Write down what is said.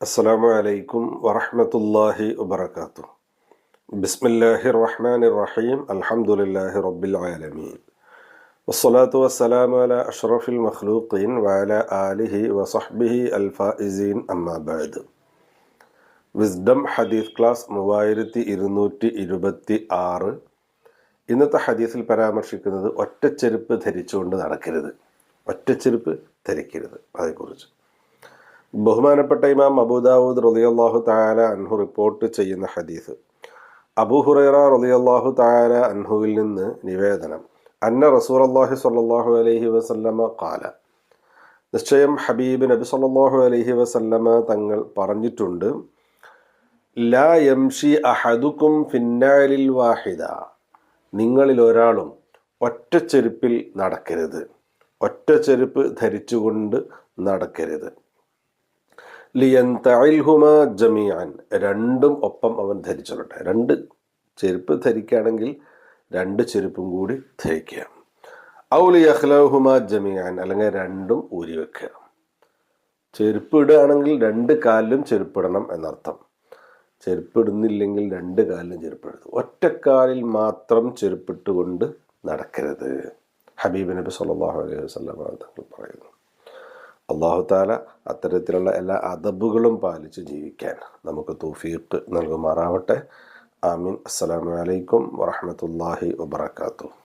അസ്സാം വലൈക്കും വറഹമത്തല്ലാഹി വബർക്കാത്തു ബിസ്മില്ലാഹി റഹ്മാൻ റഹീം അലഹമുല്ലാഹി റബ്ബിൽ ആലമീൻ വസ്സലാത്തു വസ്സലാം അല അഷ്റഫിൽ മഖ്ലൂഖീൻ വാല ആലിഹി വസഹ്ബിഹി അൽഫാഇസീൻ അമ്മാബാദ് വിസ്ഡം ഹദീസ് ക്ലാസ് മൂവായിരത്തി ഇരുന്നൂറ്റി ഇരുപത്തി ആറ് ഇന്നത്തെ ഹദീഫിൽ പരാമർശിക്കുന്നത് ഒറ്റച്ചെരുപ്പ് ധരിച്ചുകൊണ്ട് നടക്കരുത്. ഒറ്റച്ചെരുപ്പ് ധരിക്കരുത് അതേക്കുറിച്ച് ബഹുമാനപ്പെട്ട ഇമാം അബൂദാവൂദ് റളിയല്ലാഹു താര അൻഹു റിപ്പോർട്ട് ചെയ്യുന്ന ഹദീസ്. അബൂ ഹുറൈറ റളിയല്ലാഹു താര അൻഹുവിൽ നിന്ന് നിവേദനം. അന്ന റസൂർ അള്ളാഹി സ്വല്ലല്ലാഹു അലൈഹി വസല്ലമ കാല നിശ്ചയം ഹബീബ് നബി സല്ലാഹു അലൈഹി വസല്ലമ തങ്ങൾ പറഞ്ഞിട്ടുണ്ട് ലാ യംഷി അഹദുക്കും ഫിന്നാലിൽ വാഹിദ. നിങ്ങളിൽ ഒരാളും ഒറ്റ ചെരുപ്പിൽ നടക്കരുത്. ഒറ്റ ചെരുപ്പ് ധരിച്ചുകൊണ്ട് നടക്കരുത്. ലിയൻ തഴിൽഹുമ ജമിയാൻ രണ്ടും ഒപ്പം അവൻ ധരിച്ചോട്ടെ. രണ്ട് ചെരുപ്പ് ധരിക്കുകയാണെങ്കിൽ രണ്ട് ചെരുപ്പും കൂടി ധരിക്കുക. ഔലി അഹ്ലഹുമ ജമിയാൻ അല്ലെങ്കിൽ രണ്ടും ഊരി വെക്കുക. ചെരുപ്പ് ഇടുകയാണെങ്കിൽ രണ്ട് കാലിലും ചെരുപ്പിടണം എന്നർത്ഥം. ചെരുപ്പിടുന്നില്ലെങ്കിൽ രണ്ട് കാലിലും ചെരുപ്പിടരുത് ഒറ്റക്കാലിൽ മാത്രം ചെരുപ്പിട്ടുകൊണ്ട് നടക്കരുത്. ഹബീബ് നബി സല്ലല്ലാഹു അലൈഹി വസല്ലം തങ്ങൾ പറയുന്നു. അള്ളാഹു താല അത്തരത്തിലുള്ള എല്ലാ അദബുകളും പാലിച്ച് ജീവിക്കാൻ നമുക്ക് തൗഫീഖ് നൽകുമാറാവട്ടെ. ആമീൻ. അസ്സലാമു അലൈക്കും വറഹ്മത്തുള്ളാഹി വബറകാതുഹു.